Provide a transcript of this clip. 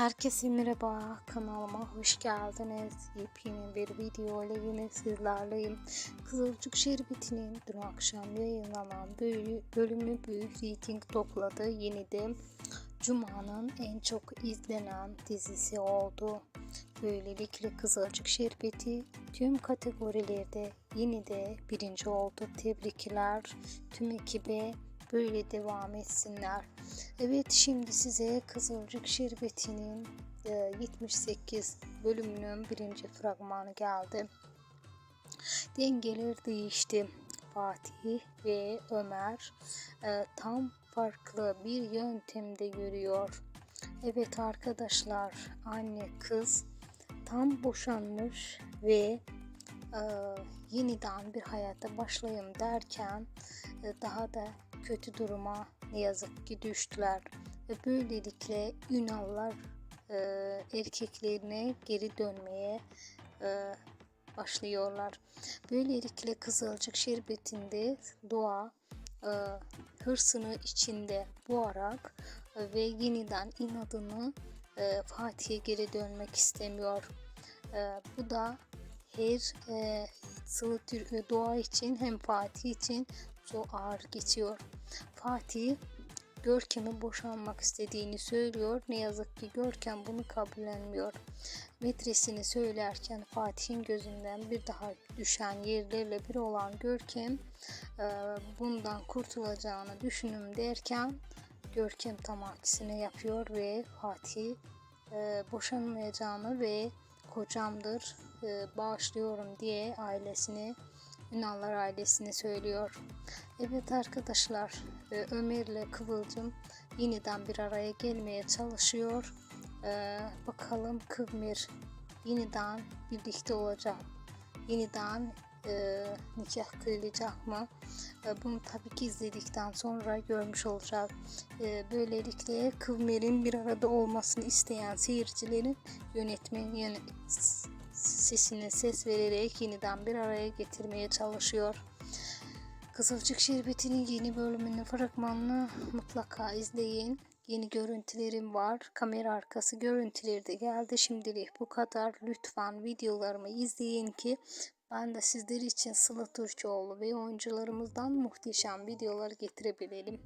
Herkese merhaba kanalıma hoş geldiniz. Yepyeni bir video ile yine sizlerleyim. Kızılcık Şerbeti'nin dün akşam yayınlanan bölü- bölümü büyük reyting topladı. Yeni de Cuma'nın en çok izlenen dizisi oldu. Böylelikle Kızılcık Şerbeti tüm kategorilerde yine de birinci oldu. Tebrikler tüm ekibe böyle devam etsinler. Evet şimdi size Kızılcık Şerbeti'nin e, 78 bölümünün birinci fragmanı geldi. Dengeler değişti. Fatih ve Ömer e, tam farklı bir yöntemde yürüyor. Evet arkadaşlar anne kız tam boşanmış ve e, yeniden bir hayata başlayayım derken e, daha da kötü duruma ne yazık ki düştüler. Ve böylelikle Ünallar e, erkeklerine geri dönmeye e, başlıyorlar. Böylelikle Kızılcık Şerbeti'nde Doğa e, hırsını içinde boğarak e, ve yeniden inadını e, Fatih'e geri dönmek istemiyor. E, bu da her e, Sılı Tür- Doğa için hem Fatih için çok ağır geçiyor. Fatih Görkem'e boşanmak istediğini söylüyor. Ne yazık ki Görkem bunu kabullenmiyor. Metresini söylerken Fatih'in gözünden bir daha düşen yerlerle bir olan Görkem e, bundan kurtulacağını düşünüm derken Görkem tam aksine yapıyor ve Fatih e, boşanmayacağını ve kocamdır e, bağışlıyorum diye ailesini Ünallar ailesine söylüyor. Evet arkadaşlar e, Ömer ile Kıvılcım yeniden bir araya gelmeye çalışıyor. E, bakalım Kıvmir yeniden birlikte olacak. Yeniden e, nikah kıyılacak mı? E, bunu tabii ki izledikten sonra görmüş olacak. E, böylelikle Kıvmir'in bir arada olmasını isteyen seyircilerin yönetmen yani sesine ses vererek yeniden bir araya getirmeye çalışıyor. Kızılcık Şerbeti'nin yeni bölümünün fragmanını mutlaka izleyin. Yeni görüntülerim var. Kamera arkası görüntüleri de geldi. Şimdilik bu kadar. Lütfen videolarımı izleyin ki ben de sizler için Sıla Türkoğlu ve oyuncularımızdan muhteşem videolar getirebilelim.